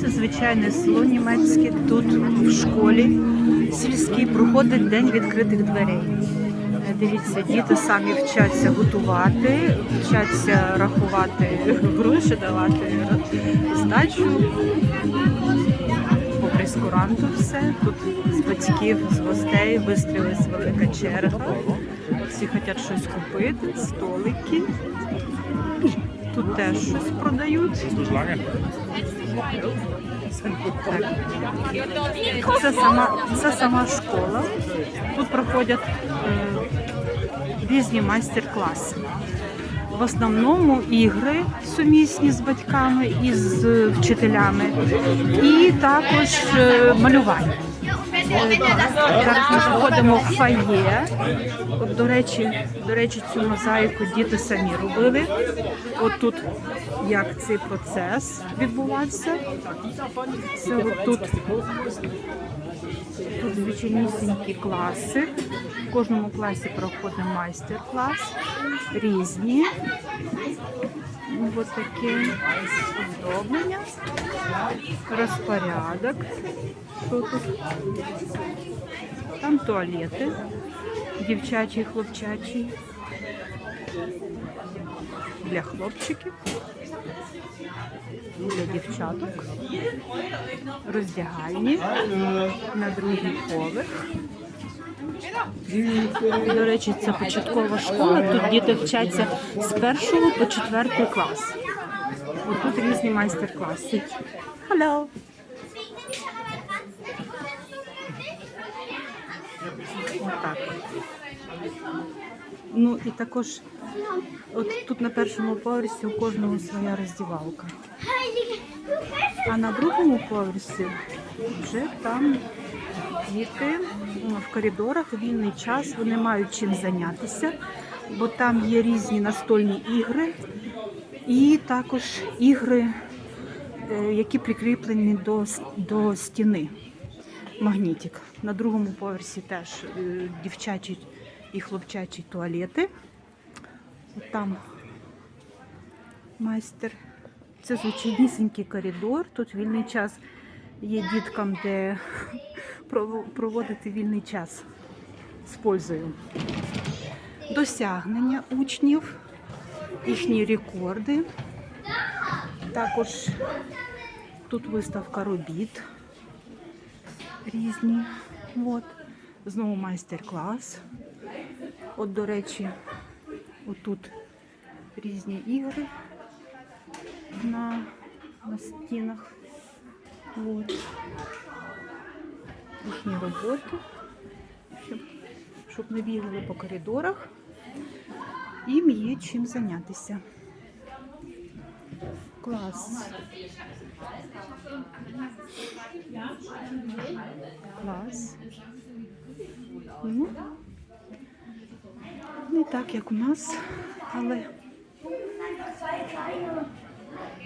Це звичайне село німецьке. Тут в школі сільській проходить день відкритих дверей. Дивіться, діти самі вчаться готувати, вчаться рахувати гроші, давати здачу. По прескуранту все. Тут з батьків, з гостей вистрілилась велика черга. Всі хочуть щось купити, столики. Тут теж щось продають. Так. Це сама, це сама школа. Тут проходять е, різні майстер-класи. В основному ігри сумісні з батьками і з вчителями, і також е, малювання. Зараз ми заходимо в фає. От, до речі, до речі, цю мозаїку діти самі робили. От тут як цей процес відбувався. Це от тут звичайнісінькі класи. В кожному класі проходить майстер-клас. Різні. Ось таке оздоблення, розпорядок. Що тут? Там туалети, дівчачий, хлопчачий. Для хлопчиків, для дівчаток, роздягальні на другий поверх. До речі, це початкова школа. Тут діти вчаться з першого по четвертий клас. Ось тут різні майстер-класи. Hello! Отак. Ну і також от тут на першому поверсі у кожного своя роздівалка. А на другому поверсі вже там діти ну, в коридорах вільний час, вони мають чим зайнятися, бо там є різні настольні ігри і також ігри, е, які прикріплені до, до стіни. Магнітик. На другому поверсі теж е, дівчачі і хлопчачі туалети. Там майстер. Це звичайнісінький коридор. Тут вільний час є діткам, де проводити вільний час з пользою. Досягнення учнів, їхні рекорди. Також тут виставка робіт різні. От. Знову майстер-клас. От, до речі, отут різні ігри на, на стінах. От. Їхні роботи, щоб, щоб не бігали по коридорах. Їм є чим зайнятися. Клас. Клас. Ну, так, як у нас, але.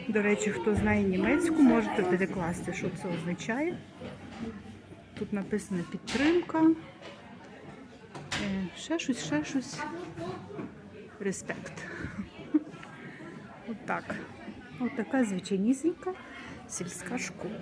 До речі, хто знає німецьку, можете перекласти, що це означає. Тут написано підтримка. Е, Ще щось, ще щось. Респект. Отак. От така звичайнісінька сільська школа.